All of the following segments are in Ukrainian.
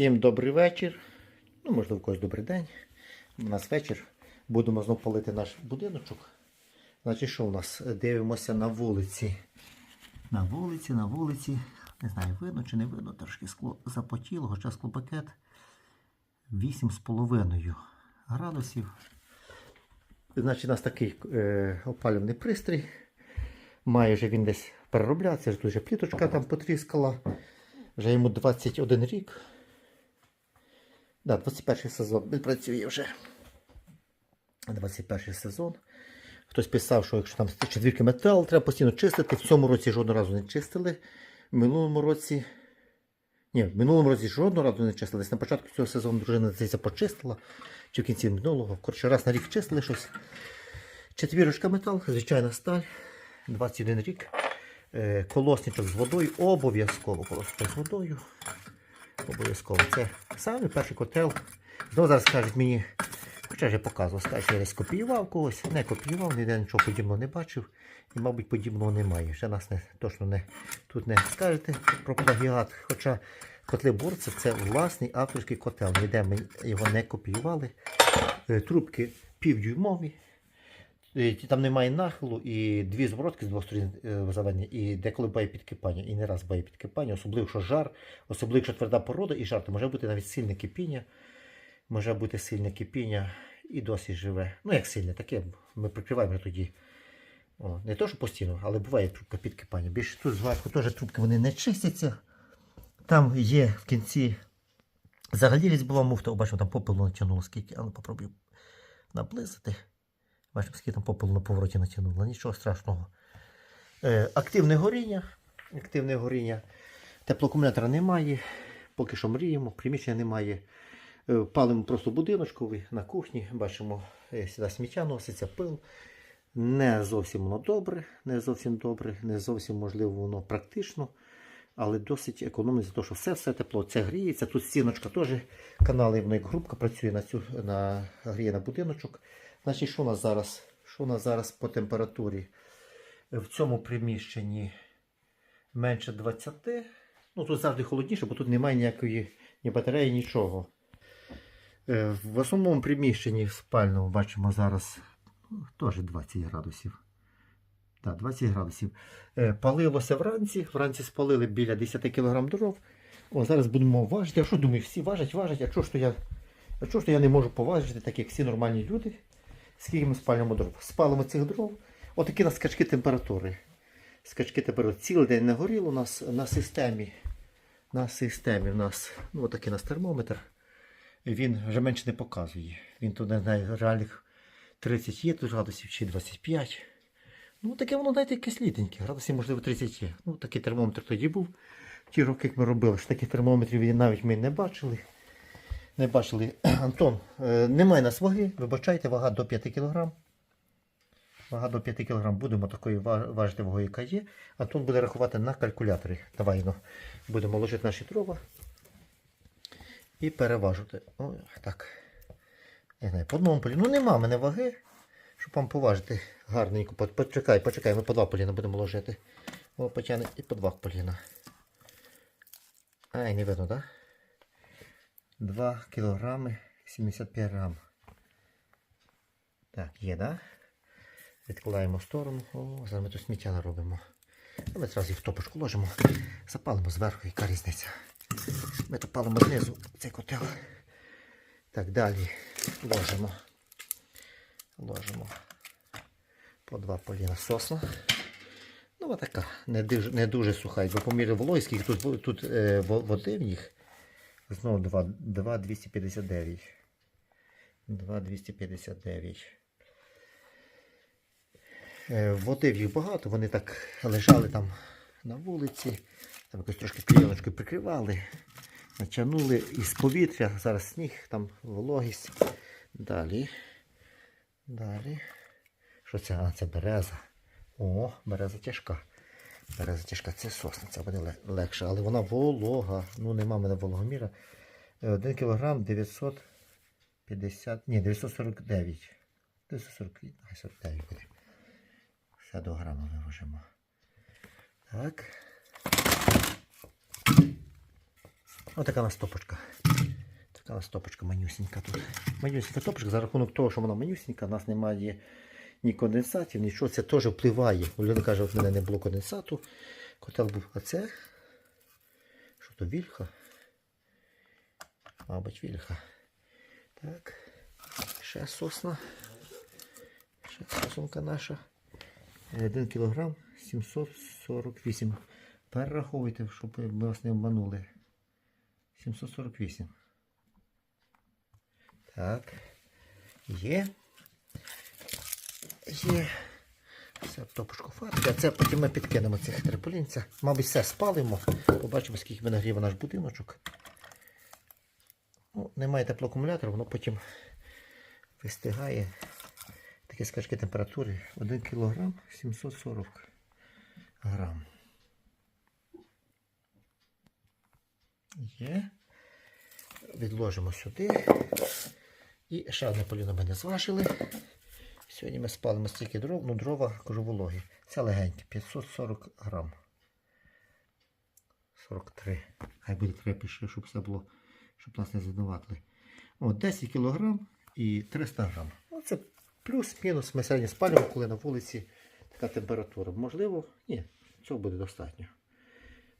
Всім добрий вечір. Ну, можливо, у когось добрий день. У нас вечір. Будемо знову палити наш будиночок. Значить, що у нас? Дивимося на вулиці. На вулиці, на вулиці. Не знаю, видно чи не видно, трошки скло запотіло, хоча склопакет 8,5 градусів. Значить, у нас такий е, опалювальний пристрій. Має вже він десь перероблятися, тут вже пліточка там потріскала. Вже йому 21 рік. Да, 21 сезон. Він працює вже. 21 сезон. Хтось писав, що якщо там четвірки метал, треба постійно чистити. В цьому році жодного разу не чистили. В минулому році. Ні, в минулому році жодного разу не чистили. Десь на початку цього сезону дружина здається почистила. Чи в кінці минулого. Коротше, раз на рік чистили щось. Четвірочка метал, звичайна сталь. 21 рік. Е, Колосничок з водою. Обов'язково колосничок з водою. Обов'язково. Це саме перший котел. Знову зараз кажуть мені, хоча ж я показував, скажуть, я десь копіював когось, не копіював, ніде нічого подібного не бачив. І, мабуть, подібного немає. Ще нас не, точно не, тут не скажете про плагіат. Хоча котли борця це власний авторський котел. Ніде ми його не копіювали. Е, Трубки півдюймові. Е, Там немає нахилу і дві зворотки з двох сторін е, і деколи бає підкипання, і не раз бає підкипання, особливо, якщо жар, особливо, якщо тверда порода і жар, то може бути навіть сильне кипіння. Може бути сильне кипіння і досі живе. Ну, як сильне, таке ми прикриваємо тоді. О, не то, що постійно, але буває трубка підкипання. Більше тут зверху теж трубки вони не чистяться. Там є в кінці. Взагалі була муфта, бачимо, там попелу натягнуло скільки, але попробую наблизити. Бачимо, скільки там попелу на повороті натягнуло. Нічого страшного. Е, активне горіння. Активне горіння. Теплоакумулятора немає. Поки що мріємо, приміщення немає. Е, Палимо просто будиночковий на кухні. Бачимо, е, сюди сміття носиться, пил. Не зовсім воно добре, не зовсім добре, не зовсім можливо воно практично, але досить економно за те, що все все тепло. Це гріється. Тут стіночка теж канали, як грубка працює на цю на гріє на будиночок. Значить, що у нас зараз? Що у нас зараз по температурі? В цьому приміщенні менше 20. Ну тут завжди холодніше, бо тут немає ніякої ні батареї, нічого. Е, В основному приміщенні спальному бачимо зараз теж 20 градусів. Так, 20 градусів. Е, Палилося вранці. Вранці спалили біля 10 кг дров. О, зараз будемо важити. А що думаю, всі важать, важать. А чого ж то я, а чого ж то я не можу поважити, так як всі нормальні люди? Скільки ми спалимо дров? Спалимо цих дров. Отакі на скачки температури. Скачки температури. Цілий день не горіло у нас на системі. На системі у нас ну, отакий у нас термометр. Він вже менше не показує. Він тут не знаю, реальних 30 є тут градусів чи 25. Ну, таке воно, знаєте, якесь літеньке. Градусів, можливо, 30 є. Ну, такий термометр тоді був. Ті роки, як ми робили, що таких термометрів навіть ми не бачили. Не бачили. Антон, е, немає нас ваги, вибачайте, вага до 5 кг. Вага до 5 кг. Будемо такої важити вагою, яка є. Антон буде рахувати на калькуляторі. Давай ну, будемо ложити наші дрова і переважити. О, так. Не знаю, по одному полі. Ну нема мене ваги, щоб вам поважити гарненько. По- Почекай, почекай, ми по два поліна будемо ложити. О, потягне і по два поліна. Ай, не видно, так? Да? 2 кілограми 75 грам. Так, є, да? Відкладаємо в сторону. О, зараз ми тут сміття наробимо. А ми одразу їх в топочку ложимо. Запалимо зверху, яка різниця. Ми то палимо знизу цей котел. Так, далі ложимо. Ложимо по два поліна сосна. Ну, ось така, не дуже, не дуже суха. Якби по мірі вологі, скільки тут, тут е, води в них. Знову 2, 2 259. 2 259. Е, Води в їх багато, вони так лежали там на вулиці, там якось трошки клеєночкою прикривали, натягнули із повітря, зараз сніг, там вологість. Далі. Далі. Що це? А, це береза. О, береза тяжка. Береза тяжка, це сосна, це буде легше, але вона волога. Ну, нема в мене вологоміра. 1 кг 950, ні, 949. 949, хай 49 буде. 60 грама виважимо. Так. Ось така у нас стопочка. Така у нас топочка манюсінька тут. Манюсінька топочка, за рахунок того, що вона манюсінька, у нас немає ні конденсатів, нічого. Це теж впливає. Людина каже, от в мене не було конденсату. Котел був. А це? Що то вільха? Мабуть, вільха. Так. Ще сосна. Ще сосунка наша. 1 кг 748. Перераховуйте, щоб ми вас не обманули. 748. Так. Є. Є. Все, фарбі. А це потім ми підкинемо цих триполінця. Мабуть, все спалимо. Побачимо, скільки ми нагріє наш будиночок. Ну, немає теплоакумулятора, воно потім вистигає. Такі скачки температури 1 кг 740 грам. Є. Відложимо сюди. І ще одне поліно ми не зважили. Сьогодні ми спалимо стільки дров, ну дрова кажу. Це легеньке, 540 грам. 43. Хай буде треба пише, щоб все було, щоб нас не звинуватили. От 10 кг і 300 грам. Ну, це плюс-мінус. Ми сьогодні спалюємо, коли на вулиці така температура. Можливо, ні, цього буде достатньо.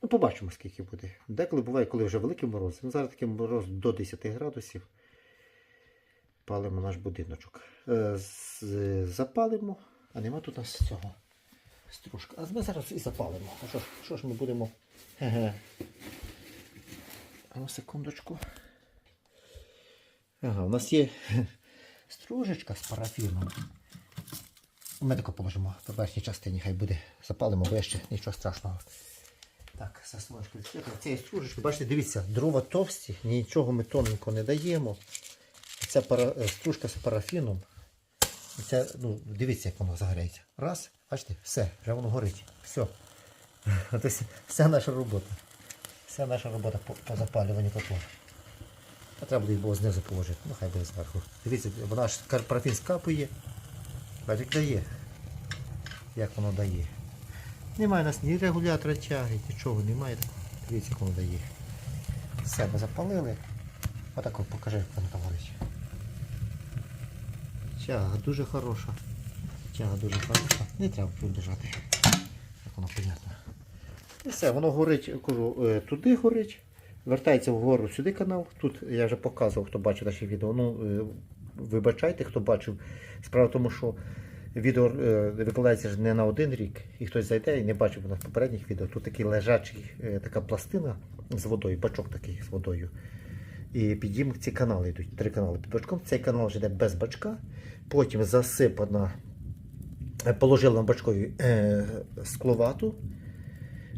Ну, побачимо, скільки буде. Деколи буває, коли вже великий мороз. Ну, зараз такий мороз до 10 градусів. Палимо наш будиночок. Е, Запалимо, а нема тут у нас цього стружка. А ми зараз і запалимо. А що, що ж ми будемо? Ге-ге. Ну, секундочку. Ага, у нас є стружечка з парафіном. Ми тако положимо по верхній частині, хай буде. Запалимо, бо ще нічого страшного. Так, заслоночку відкрити. Цієї стружечки, бачите, дивіться, дрова товсті, нічого ми тоненько не даємо. Це пара, е, стружка з парафіном. Це, ну, дивіться, як воно загоряється. Раз, бачите, все, вже воно горить. Все. Ось вся наша робота. Вся наша робота по, по запалюванню котла. А треба буде було знизу положити. Ну, хай буде зверху. Дивіться, вона ж парафін скапує. Бачите, дає. Як воно дає. Немає у нас ні регулятора тяги, нічого немає. Дивіться, як воно дає. Все, ми запалили. Отак от покажи, як воно там горить. Тяга дуже хороша. Тяга дуже хороша. Не треба приближати. Як воно понятно. І все, воно горить, кажу, е, туди горить. Вертається вгору сюди канал. Тут я вже показував, хто бачив наші відео. Ну, е, вибачайте, хто бачив. Справа в тому, що відео е, викладається ж не на один рік, і хтось зайде і не бачив у нас попередніх відео. Тут такий лежачий, така пластина з водою, бачок такий з водою. І під ним ці канали йдуть. Три канали під бачком. Цей канал вже йде без бачка. Потім засипана, е, положили на бачкові е, скловату.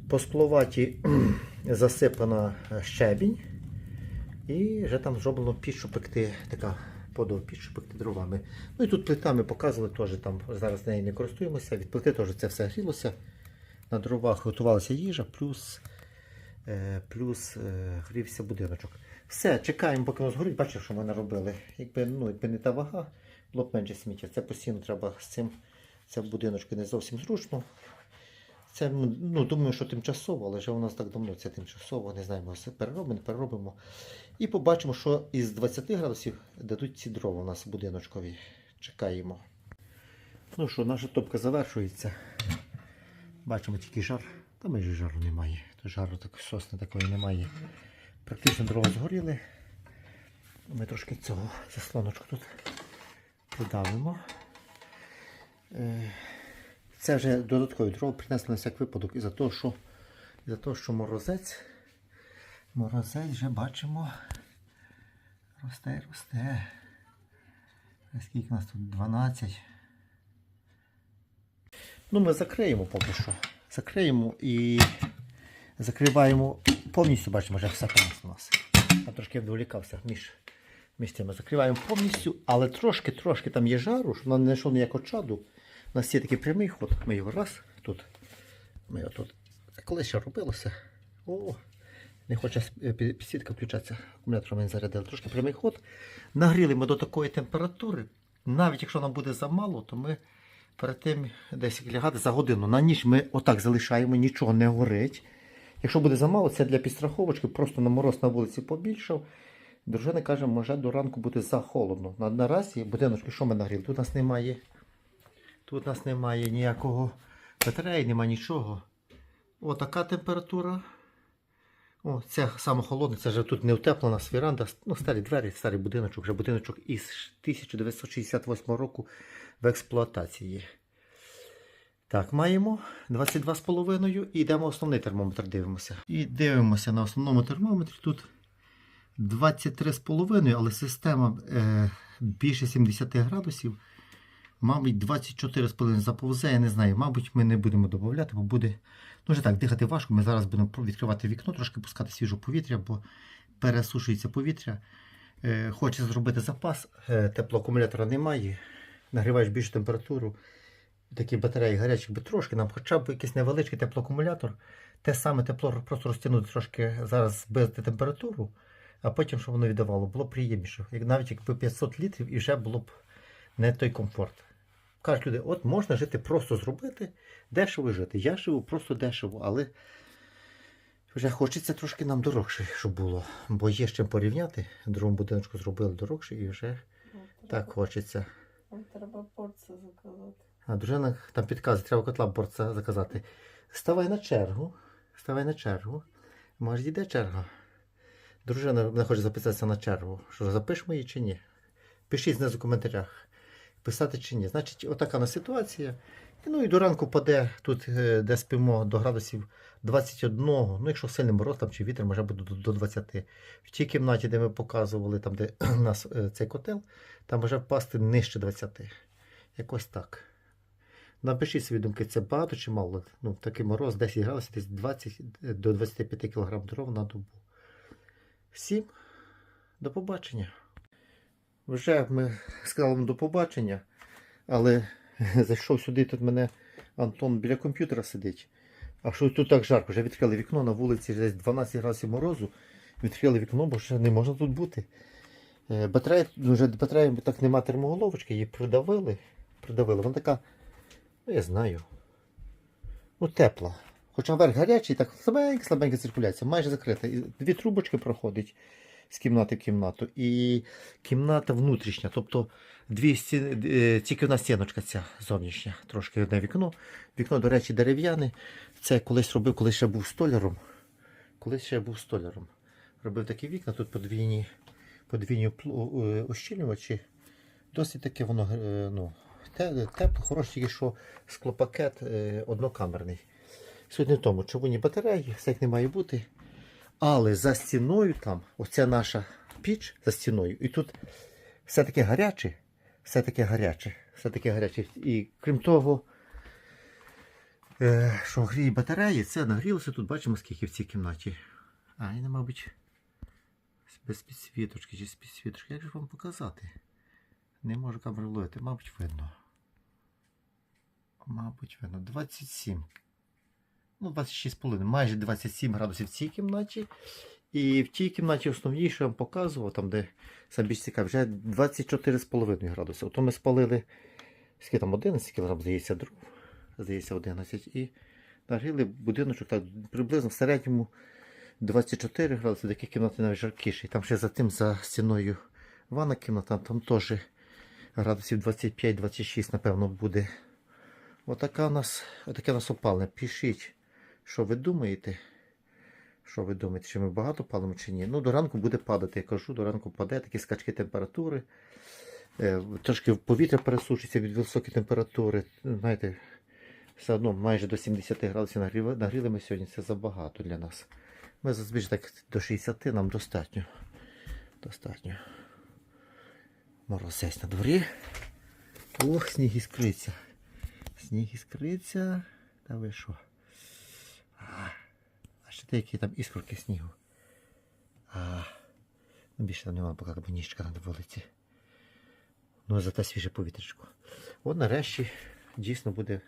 По скловаті засипана е, щебінь. І вже там зроблено піч, щоб пекти така піч, пекти дровами. Ну і тут плитами показували теж там. Зараз нею не користуємося. Від плити теж це все грілося. На дровах готувалася їжа, плюс, плюс грівся будиночок. Все, чекаємо, поки воно згорить. Бачите, що ми наробили. Якби, ну, якби не та вага, було менше сміття. Це постійно треба з цим. Це в будиночку не зовсім зручно. Це, ну, думаю, що тимчасово, але вже у нас так давно це тимчасово, не знаємо, все переробимо, переробимо. І побачимо, що із 20 градусів дадуть ці дрова у нас будиночкові. Чекаємо. Ну що, наша топка завершується. Бачимо тільки жар. Та майже жару немає. Жару так, сосни такої немає. Практично дрова згоріли. Ми трошки цього заслоночку тут придавимо. Е, Це вже додаткові дрова принесли на всяк випадок із-за того, що, із-за того, що морозець. Морозець вже бачимо. Росте, росте. Скільки у нас тут? 12. Ну, ми закриємо поки що. Закриємо і закриваємо повністю, бачимо, вже все у нас. Я трошки відволікався між, між цими. Закриваємо повністю, але трошки-трошки там є жару, щоб нам не йшло ніякого чаду. У нас є такий прямий ход. Ми його раз тут. Ми його тут. Це колись ще робилося. О, не хоче с- підсвітка включатися. Акумулятор ми зарядили. Трошки прямий ход. Нагріли ми до такої температури. Навіть якщо нам буде замало, то ми перед тим десь лягати за годину. На ніч ми отак залишаємо, нічого не горить. Якщо буде замало, це для підстраховочки, просто на мороз на вулиці побільшав. Дружина каже, може до ранку буде захолодно. На, наразі будиночки, що ми нагріли? Тут у нас немає. Тут нас немає ніякого батареї, немає нічого. О, така температура. О, це саме холодне, це вже тут не утеплена віранда. Ну, старі двері, старий будиночок, вже будиночок із 1968 року в експлуатації. Так, маємо 22,5 і йдемо основний термометр дивимося. І дивимося на основному термометрі. Тут 23,5, але система е, більше 70 градусів. Мабуть, 24,5 заповзе, я не знаю. Мабуть, ми не будемо додати, бо буде ну, вже так, дихати важко. Ми зараз будемо відкривати вікно, трошки пускати свіже повітря, бо пересушується повітря. Е, хоче зробити запас, е, теплоакумулятора немає. Нагріваєш більшу температуру. Такі батареї гарячі би трошки, нам хоча б якийсь невеличкий теплоакумулятор. Те саме тепло просто розтягнути трошки зараз збити температуру, а потім, щоб воно віддавало, було приємніше. Як навіть якби 500 літрів і вже було б не той комфорт. Кажуть люди, от можна жити просто зробити, дешево жити. Я живу просто дешево, але вже хочеться трошки нам дорогше, щоб було. Бо є з чим порівняти. Другому будиночку зробили дорогше і вже так хочеться. Треба порцію заказати. А дружина там підказує, треба котла борця заказати. Ставай на чергу. Ставай на чергу. Може, йде черга. Дружина не хоче записатися на чергу. Що запишемо її чи ні? Пишіть знизу в коментарях. Писати чи ні. Значить, отака на ситуація. І, Ну і до ранку паде тут, е, де спимо, до градусів 21. Ну, якщо сильний мороз там, чи вітер, може бути до, до 20. В тій кімнаті, де ми показували, там, де у нас е, цей котел, там може впасти нижче 20. Якось так. Напишіть свої думки, це багато чи мало. Ну, такий мороз 10 градусів, десь 20 до 25 кг дров на добу. Всім до побачення. Вже ми сказали до побачення, але зайшов сюди, тут мене Антон біля комп'ютера сидить. А що тут так жарко? Вже відкрили вікно на вулиці десь 12 градусів морозу. Відкрили вікно, бо ще не можна тут бути. Е, Батарея, вже батарея так нема термоголовочки, її придавили. Придавили. Вона така, ну я знаю. Ну, тепла. Хоча верх гарячий, так слабенька, слабенька циркуляція, майже закрита. І Дві трубочки проходять з кімнати в кімнату. І кімната внутрішня. Тобто дві стіни, е, тільки одна стіночка ця зовнішня, трошки одне вікно. Вікно, до речі, дерев'яне. Це колись робив, коли ще був столяром. Колись ще був столяром. Робив такі вікна, тут подвійні, подвійні е, ощільнювачі. Досить таке воно е, ну, тепло, хороше, тільки що склопакет однокамерний. Суть не в тому, чавунні батареї, все як не має бути. Але за стіною там, оця наша піч за стіною, і тут все таке гаряче, все таке гаряче, все таке гаряче. І крім того, е, що гріє батареї, це нагрілося тут, бачимо, скільки в цій кімнаті. А, і не, мабуть, без підсвіточки чи з підсвіточки. Як же вам показати? Не можу камеру ловити, мабуть, видно. Мабуть, видно. 27. Ну, 26,5, майже 27 градусів в цій кімнаті. І в тій кімнаті основній, що я вам показував, там, де сам більш цікавий, вже 24,5 градуси. Ото ми спалили скільки там 11 кг, здається, дров. Здається, 11. І нагріли будиночок так, приблизно в середньому 24 градуси, деякі кімнати навіть жаркіші. Там ще за тим, за стіною ванна кімната, там теж градусів 25-26, напевно, буде. Отака у нас, отаке у нас опалення. Пишіть, що ви думаєте. Що ви думаєте, чи ми багато палимо чи ні? Ну, до ранку буде падати, я кажу, до ранку паде такі скачки температури. Е, трошки повітря пересушиться від високої температури. Знаєте, все одно майже до 70 градусів нагріли, нагріли ми сьогодні. Це забагато для нас. Ми зазвичай так до 60 нам достатньо. Достатньо. Морозець на дворі. Ох, сніг іскриться. Сніг іскриться. Та ви що? А, ще деякі там іскорки снігу. А, ну більше там немає поки ніжка на вулиці. Ну, зате свіже повітрячко. От нарешті дійсно буде,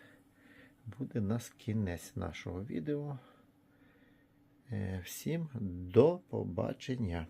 буде нас кінець нашого відео. Е, Всім до побачення.